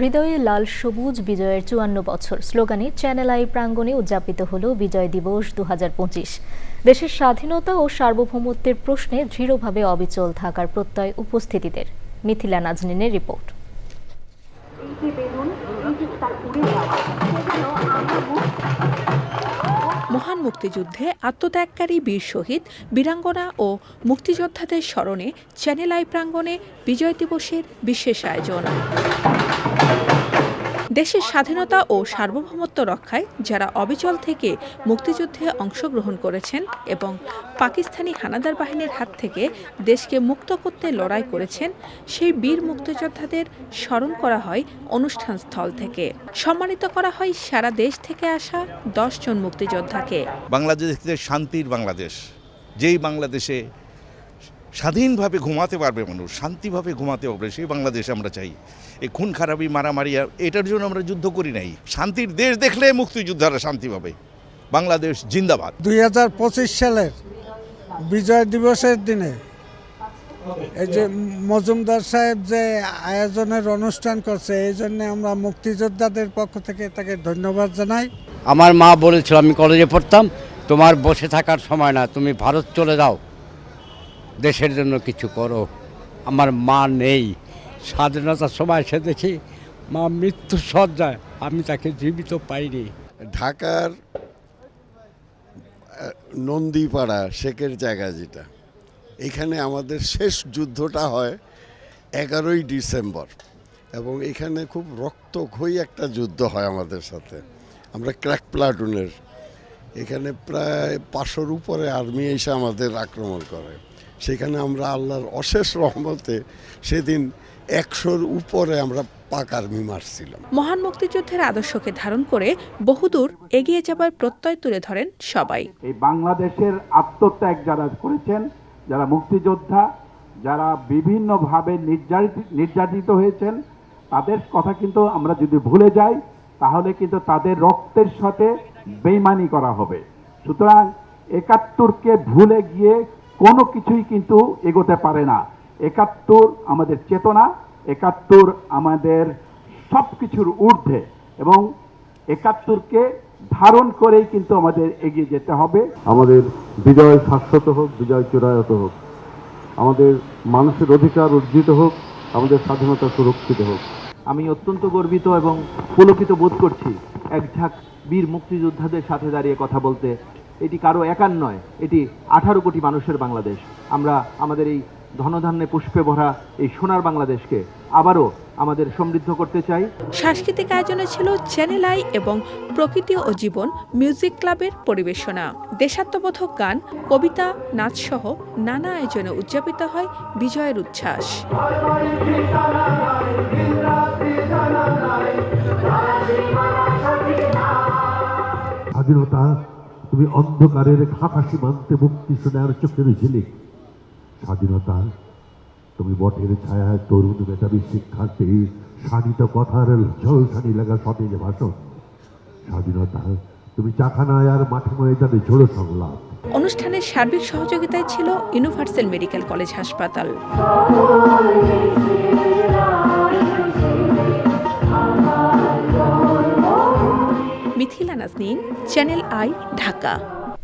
হৃদয়ে লাল সবুজ বিজয়ের চুয়ান্ন বছর। স্লোগানে চ্যানেল আই প্রাঙ্গণে উদযাপিত হল বিজয় দিবস দু হাজার পঁচিশ। দেশের স্বাধীনতা ও সার্বভৌমত্বের প্রশ্নে দৃঢ়ভাবে অবিচল থাকার প্রত্যয় উপস্থিতিদের। মিথিলা নাজনিনের রিপোর্ট। মহান মুক্তিযুদ্ধে আত্মত্যাগকারী বীর শহীদ, বীরাঙ্গনা ও মুক্তিযোদ্ধাদের স্মরণে চ্যানেল আই প্রাঙ্গণে বিজয় দিবসের বিশেষ আয়োজন। দেশের স্বাধীনতা ও সার্বভৌমত্ব রক্ষায় যারা অবিচল থেকে মুক্তিযুদ্ধে অংশগ্রহণ করেছেন এবং পাকিস্তানি হানাদার বাহিনীর হাত থেকে দেশকে মুক্ত করতে লড়াই করেছেন, সেই বীর মুক্তিযোদ্ধাদের স্মরণ করা হয় অনুষ্ঠান স্থল থেকে। সম্মানিত করা হয় সারা দেশ থেকে আসা দশজন মুক্তিযোদ্ধাকে। বাংলাদেশ শান্তির বাংলাদেশ, যেই বাংলাদেশে স্বাধীনভাবে ঘুমাতে পারবে মানুষ শান্তিভাবে ঘুমাতে পারবে সেই বাংলাদেশ আমরা চাই। এই খুন খারাপি মারামারি আর এটার জন্য আমরা যুদ্ধ করি নাই। শান্তির দেশ দেখলে মুক্তিযোদ্ধারা শান্তি পাবে। বাংলাদেশ জিন্দাবাদ। দুই হাজার পঁচিশ সালের বিজয় দিবসের দিনে এই যে মজুমদার সাহেব যে আয়োজনের অনুষ্ঠান করছে এই জন্য আমরা মুক্তিযোদ্ধাদের পক্ষ থেকে তাকে ধন্যবাদ জানাই। আমার মা বলেছিল আমি কলেজে পড়তাম তোমার বসে থাকার সময় না তুমি ভারত চলে যাও। দেশের জন্য কিছু করো। আমার মা নেই। স্বাধীনতার সময় এসে দেখি মা মৃত্যু সজ্জায় আমি তাকে জীবিত পাইনি। ঢাকার নন্দীপাড়া, শেখের জায়গা যেটা, এখানে আমাদের শেষ যুদ্ধটা হয় এগারোই ডিসেম্বর। এবং এখানে খুব রক্তক্ষয়ী একটা যুদ্ধ হয় আমাদের সাথে। আমরা ক্র্যাক প্লাটুনের, এখানে প্রায় পাঁচশোর উপরে আর্মি এসে আমাদের আক্রমণ করে। সেখানে আমরা আল্লাহর অশেষ রহমতে সেদিন একশোর উপরে আমরা পাক আর্মি মারছিলাম মহান মুক্তিযুদ্ধের আদর্শকে ধারণ করে বহুদূর এগিয়ে যাবার প্রত্যয় তুলে ধরেন সবাই। এই বাংলাদেশের আত্মত্যাগ যারা করেছেন যারা মুক্তিযোদ্ধা যারা বিভিন্নভাবে নির্যাতিত নির্যাতিত হয়েছেন তাদের কথা কিন্তু আমরা যদি ভুলে যাই তাহলে কিন্তু তাদের রক্তের সাথে বেইমানি করা হবে। সুতরাং একাত্তরকে ভুলে গিয়ে কোনো কিছুই কিন্তু এগোতে পারে না। একাত্তর আমাদের চেতনা একাত্তর আমাদের সব কিছুর ঊর্ধ্বে এবং একাত্তরকে ধারণ করেই কিন্তু আমাদের এগিয়ে যেতে হবে। আমাদের বিজয় শাশ্বত হোক বিজয় চিরায়ত হোক। আমাদের মানুষের অধিকার অর্জিত হোক আমাদের স্বাধীনতা সুরক্ষিত হোক। আমি অত্যন্ত গর্বিত এবং পুলকিত বোধ করছি এক ঝাঁক বীর মুক্তিযোদ্ধাদের সাথে দাঁড়িয়ে কথা বলতে এটি কারও একার নয় এটি আঠারো কোটি মানুষের বাংলাদেশ। আমরা আমাদের এই ধনধান্যে পুষ্পে ভরা এই সোনার বাংলাদেশকে আবারও আমাদের সমৃদ্ধ করতে চাই। সাংস্কৃতিক আয়োজনে ছিল চ্যানেল আই এবং প্রকৃতি ও জীবন মিউজিক ক্লাবের পরিবেশনা। দেশাত্মবোধক গান কবিতা নাচসহ নানা আয়োজনে উদযাপিত হয় বিজয়ের উচ্ছ্বাস। স্বাধীনতা তুমি অন্ধকারের খাপা সীমান্তে মুক্তি সোনার চোখের ঝিলিক স্বাধীনতা, তুমি বটের ছায়ায় তরুণ মেধাবী শিক্ষার্থী, শানিত কথার ঝলসানি লাগা সতেজ ভাষণ। স্বাধীনতা, তুমি চাখানায় আর মাঠে ময়দানে ঝোড়ো সংলাপ। অনুষ্ঠানের সার্বিক সহযোগিতায় ছিল ইউনিভার্সাল মেডিকেল কলেজ হাসপাতাল। Mithila Nazneen channel I Dhaka.